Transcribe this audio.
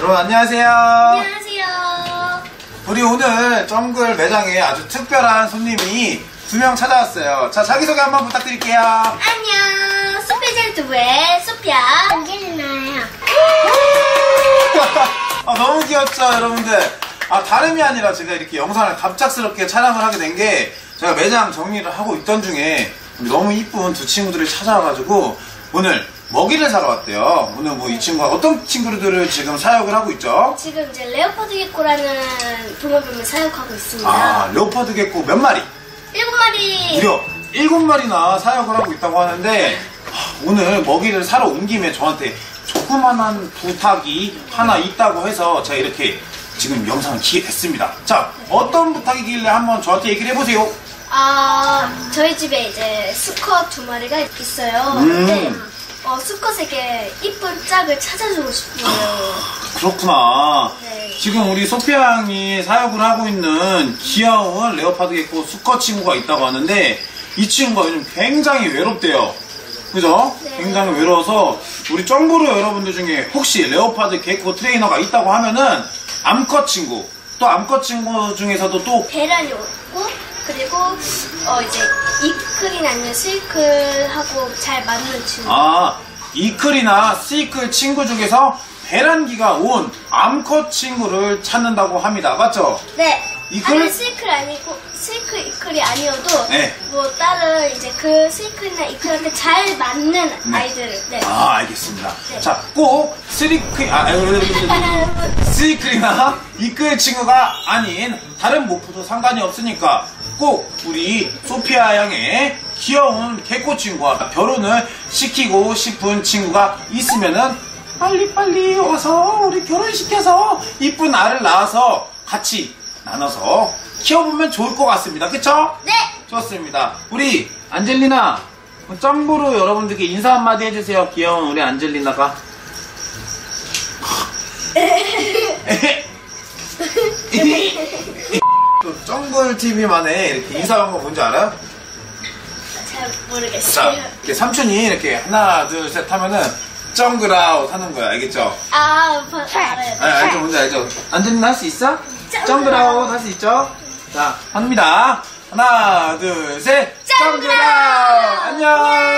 여러분 안녕하세요. 안녕하세요. 우리 오늘 정글 매장에 아주 특별한 손님이 두 명 찾아왔어요. 자 자기소개 한번 부탁드릴게요. 안녕. 소피젤트부의 소피아 안젤리나예요. 아, 너무 귀엽죠 여러분들. 아 다름이 아니라 제가 이렇게 영상을 갑작스럽게 촬영을 하게 된 게 제가 매장 정리를 하고 있던 중에 너무 이쁜 두 친구들이 찾아와가지고 오늘 먹이를 사러 왔대요. 오늘 뭐 이 친구가 어떤 친구들을 지금 사역을 하고 있죠? 지금 이제 레오파드 개코라는 동물병을 사육하고 있습니다. 아 레오파드 개코 몇 마리? 일곱 마리. 무려 일곱 마리나 사역을 하고 있다고 하는데 하, 오늘 먹이를 사러 온 김에 저한테 조그만한 부탁이 하나 있다고 해서 제가 이렇게 지금 영상을 기게 됐습니다. 자, 어떤 부탁이길래 한번 저한테 얘기를 해보세요. 아 저희 집에 이제 수컷 두 마리가 있어요. 음. 근데 어, 수컷에게 이쁜 짝을 찾아주고 싶어요. 그렇구나. 네. 지금 우리 소피아 양이 사역을 하고 있는 귀여운 레오파드 개코 수컷 친구가 있다고 하는데 이 친구가 요즘 굉장히 외롭대요. 그죠? 네. 굉장히 외로워서 우리 점브로 여러분들 중에 혹시 레오파드 개코 트레이너가 있다고 하면은 암컷 친구 또 암컷 친구 중에서도 또 그리고 어 이제 아니면 스이클하고 잘 맞는 친구. 아, 이클이나 시클 친구 중에서 베란기가 온 암컷 친구를 찾는다고 합니다. 맞죠? 네. 이클? 아니면 스이클 아니고 스이클 이클이 아니어도 네. 뭐 다른 이제 그 스이클이나 이클한테 잘 맞는 네. 아이들. 네. 아, 알겠습니다. 네. 자, 꼭 스리클, 아, 스리클이나 이클 친구가 아닌 다른 모프도 상관이 없으니까 꼭 우리 소피아 양의 귀여운 개코 친구와 결혼을 시키고 싶은 친구가 있으면은 빨리빨리 와서 우리 결혼시켜서 이쁜 알을 낳아서 같이 나눠서 키워보면 좋을 것 같습니다. 그쵸? 네. 좋습니다. 우리 안젤리나 점부로 여러분들께 인사 한마디 해주세요. 귀여운 우리 안젤리나가. 또 정글 TV만의 이렇게 인사 방법 뭔지 알아요? 잘 자, 모르겠어요. 이렇게 삼촌이 이렇게 하나, 둘, 셋 하면은 정글 아웃 하는 거야. 알겠죠? 아, 봐- 알아요. 아, 알죠? 뭔지 알죠? 안젤리나 할 수 있어? 아웃. 할수 있죠? 자, 합니다. 하나, 둘, 셋. 아웃! 안녕!